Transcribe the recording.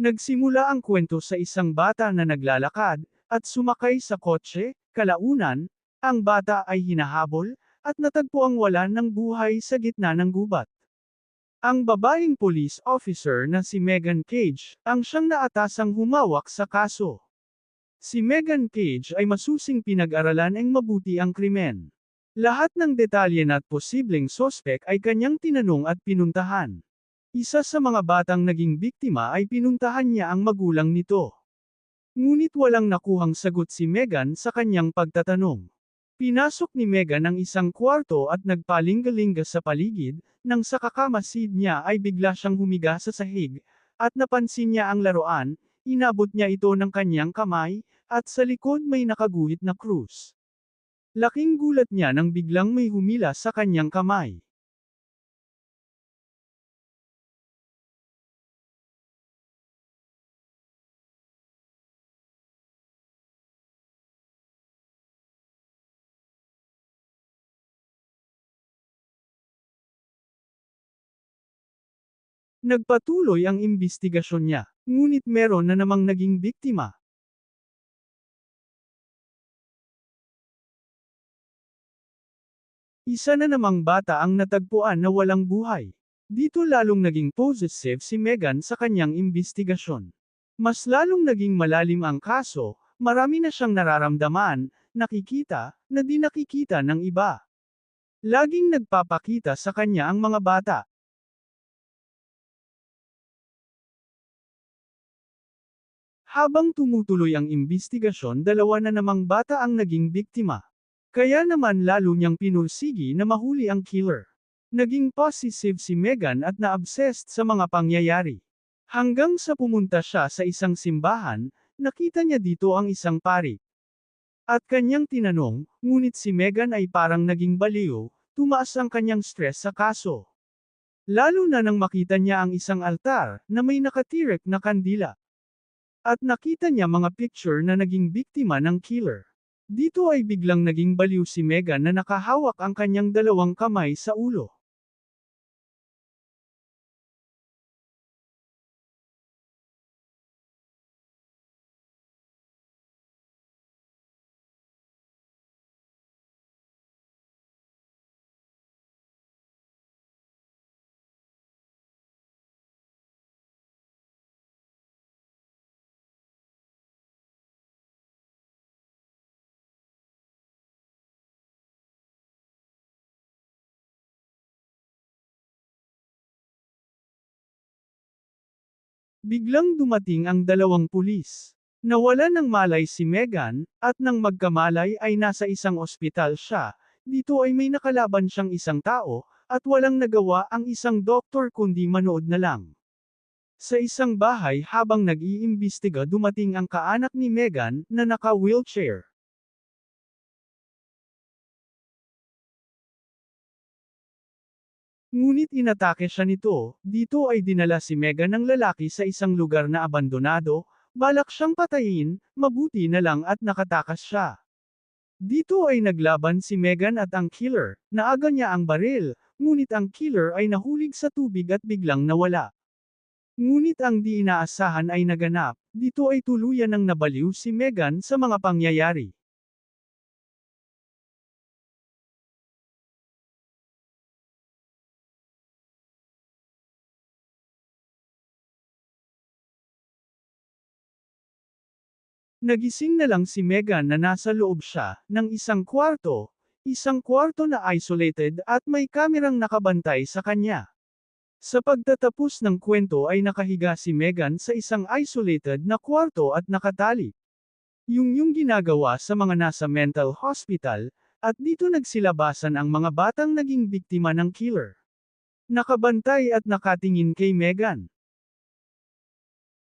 Nagsimula ang kwento sa isang bata na naglalakad, at sumakay sa kotse, kalaunan, ang bata ay hinahabol, at natagpo ang wala ng buhay sa gitna ng gubat. Ang babaeng police officer na si Megan Cage, ang siyang naatasang humawak sa kaso. Si Megan Cage ay masusing pinag-aralan ang mabuti ang krimen. Lahat ng detalye at posibleng sospek ay kanyang tinanong at pinuntahan. Isa sa mga batang naging biktima ay pinuntahan niya ang magulang nito. Ngunit walang nakuhang sagot si Megan sa kanyang pagtatanong. Pinasok ni Megan ang isang kwarto at nagpalingga-lingga sa paligid, nang sa kakamasid niya ay bigla siyang humiga sa sahig, at napansin niya ang laruan, inabot niya ito ng kanyang kamay, at sa likod may nakaguhit na krus. Laking gulat niya nang biglang may humila sa kanyang kamay. Nagpatuloy ang imbestigasyon niya, ngunit meron na namang naging biktima. Isa na namang bata ang natagpuan na walang buhay. Dito lalong naging possessive si Megan sa kanyang imbestigasyon. Mas lalong naging malalim ang kaso, marami na siyang nararamdaman, nakikita, na di nakikita ng iba. Laging nagpapakita sa kanya ang mga bata. Habang tumutuloy ang imbestigasyon dalawa na namang bata ang naging biktima. Kaya naman lalo niyang pinursigi na mahuli ang killer. Naging possessive si Megan at na-obsessed sa mga pangyayari. Hanggang sa pumunta siya sa isang simbahan, nakita niya dito ang isang pari. At kanyang tinanong, ngunit si Megan ay parang naging baliw, tumaas ang kanyang stress sa kaso. Lalo na nang makita niya ang isang altar, na may nakatirek na kandila. At nakita niya mga picture na naging biktima ng killer. Dito ay biglang naging baliw si Megan na nakahawak ang kanyang dalawang kamay sa ulo. Biglang dumating ang dalawang pulis. Nawala ng malay si Megan, at nang magkamalay ay nasa isang ospital siya, dito ay may nakalaban siyang isang tao, at walang nagawa ang isang doktor kundi manood na lang. Sa isang bahay habang nag-iimbestiga dumating ang kaanak ni Megan na naka-wheelchair. Ngunit inatake siya nito, dito ay dinala si Megan ng lalaki sa isang lugar na abandonado, balak siyang patayin, mabuti na lang at nakatakas siya. Dito ay naglaban si Megan at ang killer, naaga niya ang baril, ngunit ang killer ay nahulig sa tubig at biglang nawala. Ngunit ang di inaasahan ay naganap, dito ay tuluyan ng nabaliw si Megan sa mga pangyayari. Nagising na lang si Megan na nasa loob siya, ng isang kwarto, isang kwarto na isolated at may kamerang nakabantay sa kanya. Sa pagtatapos ng kwento ay nakahiga si Megan sa isang isolated na kwarto at nakatali. Yung yung ginagawa sa mga nasa mental hospital, at dito nagsilabasan ang mga batang naging biktima ng killer. Nakabantay at nakatingin kay Megan.